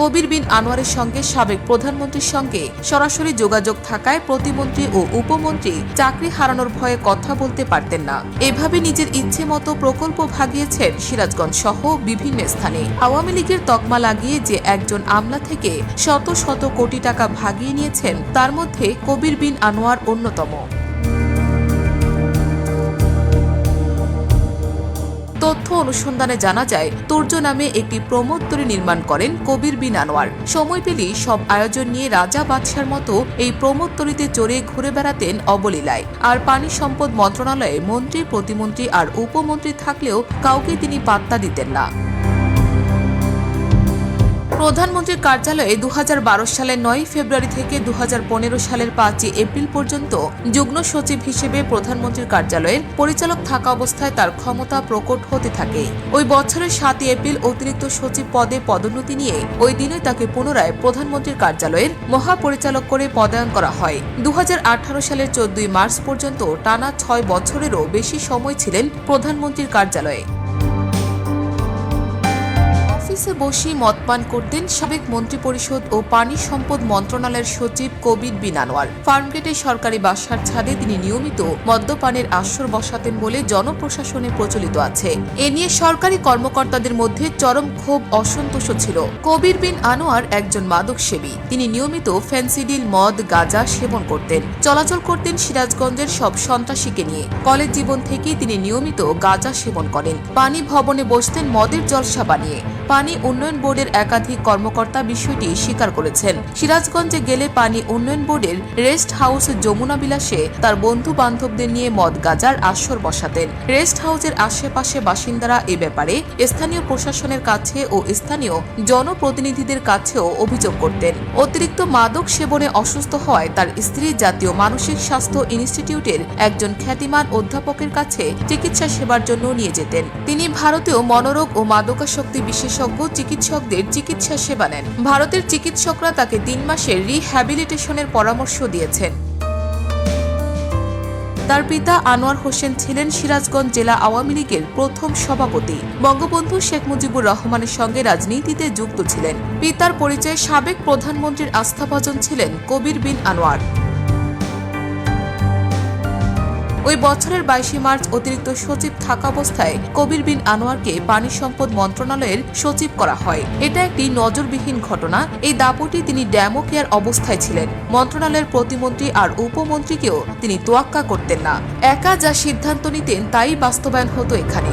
কবির বিন আনোয়ারের সঙ্গে সাবেক প্রধানমন্ত্রীর সঙ্গে সরাসরি যোগাযোগ থাকায় প্রতিমন্ত্রী ও উপমন্ত্রী চাকরি হারানোর ভয়ে কথা বলতে পারতেন না। এভাবে নিজের ইচ্ছে মতো প্রকল্প ভাগিয়েছেন সিরাজগঞ্জ সহ বিভিন্ন স্থানে। আওয়ামী লীগের তকমা লাগিয়ে যে একজন আমলা থেকে শত শত কোটি টাকা ভাগিয়ে নিয়েছেন, তার মধ্যে কবির বিন আনোয়ার অন্যতম। অনুসন্ধানে জানা যায়, তুর্য নামে একটি প্রমোত্তরী নির্মাণ করেন কবির বিন আনোয়ার। সময় পেলেই সব আয়োজন নিয়ে রাজা বাদশার মতো এই প্রমোত্তরীতে চড়ে ঘুরে বেড়াতেন অবলীলায়। আর পানি সম্পদ মন্ত্রণালয়ে মন্ত্রী, প্রতিমন্ত্রী আর উপমন্ত্রী থাকলেও কাউকে তিনি পাত্তা দিতেন না। প্রধানমন্ত্রীর কার্যালয়ে দুহাজার বারো সালের নয় ফেব্রুয়ারি থেকে দুহাজার পনেরো সালের পাঁচই এপ্রিল পর্যন্ত যুগ্ম সচিব হিসেবে প্রধানমন্ত্রীর কার্যালয়ের পরিচালক থাকা অবস্থায় তার ক্ষমতা প্রকট হতে থাকে। ওই বছরের সাতই এপ্রিল অতিরিক্ত সচিব পদে পদোন্নতি নিয়ে ওই দিনে তাকে পুনরায় প্রধানমন্ত্রীর কার্যালয়ের মহাপরিচালক করে পদায়ন করা হয়। দু হাজার আঠারো সালের চোদ্দই মার্চ পর্যন্ত টানা ছয় বছরেরও বেশি সময় ছিলেন প্রধানমন্ত্রীর কার্যালয়ে। অফিসে বসেই মদ পান করতেন সাবেক মন্ত্রিপরিষদ ও পানি সম্পদ মন্ত্রণালয়ের সচিব কবির বিন আনোয়ার। ফার্মগেটে সরকারি বাসার ছাদে তিনি নিয়মিত মদ্যপানের আসর বসাতেন বলে জনপ্রশাসনে প্রচলিত আছে। এ নিয়ে সরকারি কর্মকর্তাদের মধ্যে চরম ক্ষোভ অসন্তোষ ছিল। কবির বিন আনোয়ার একজন মাদক সেবী তিনি নিয়মিত ফেন্সিডিল, মদ, গাঁজা সেবন করতেন। চলাচল করতেন সিরাজগঞ্জের সব সন্ত্রাসীকে নিয়ে। কলেজ জীবন থেকেই তিনি নিয়মিত গাঁজা সেবন করেন। পানি ভবনে বসতেন মদের জলসা বানিয়ে। পানি উন্নয়ন বোর্ডের একাধিক কর্মকর্তা বিষয়টি স্বীকার করেছেন। সিরাজগঞ্জে গেলে পানি উন্নয়ন বোর্ডের রেস্ট হাউস যমুনা বিলাসে তার বন্ধু বান্ধবদের নিয়ে মদ গাজার আসর বসাতেন। রেস্ট হাউসের আশেপাশে বাসিন্দারা এ ব্যাপারে স্থানীয় প্রশাসনের কাছে ও স্থানীয় জনপ্রতিনিধিদের কাছেও অভিযোগ করতেন। অতিরিক্ত মাদক সেবনে অসুস্থ হওয়ায় তার স্ত্রী জাতীয় মানসিক স্বাস্থ্য ইনস্টিটিউটের একজন খ্যাতিমান অধ্যাপকের কাছে চিকিৎসা সেবার জন্য নিয়ে যেতেন। তিনি ভারতীয় মনোরোগ ও মাদকাসক্তি বিশেষজ্ঞ চিকিৎসকদের চিকিৎসা সেবা নেন। ভারতের চিকিৎসকরা তাকে তিন মাসের রিহ্যাবিলিটেশনের পরামর্শ দিয়েছেন। তার পিতা আনোয়ার হোসেন ছিলেন সিরাজগঞ্জ জেলা আওয়ামী লীগের প্রথম সভাপতি। বঙ্গবন্ধু শেখ মুজিবুর রহমানের সঙ্গে রাজনীতিতে যুক্ত ছিলেন। পিতার পরিচয়ে সাবেক প্রধানমন্ত্রীর আস্থাভাজন ছিলেন কবির বিন আনোয়ার। ওই বছরের বাইশে মার্চ অতিরিক্ত সচিব থাকা অবস্থায় কবির বিন আনোয়ারকে পানি সম্পদ মন্ত্রণালয়ের সচিব করা হয়। এটা একটি নজরবিহীন ঘটনা। এই দাপটি তিনি ড্যামো কেয়ার অবস্থায় ছিলেন। মন্ত্রণালয়ের প্রতিমন্ত্রী আর উপমন্ত্রীকেও তিনি তোয়াক্কা করতেন না। একা যা সিদ্ধান্ত নিতেন, তাই বাস্তবায়ন হতো এখানে।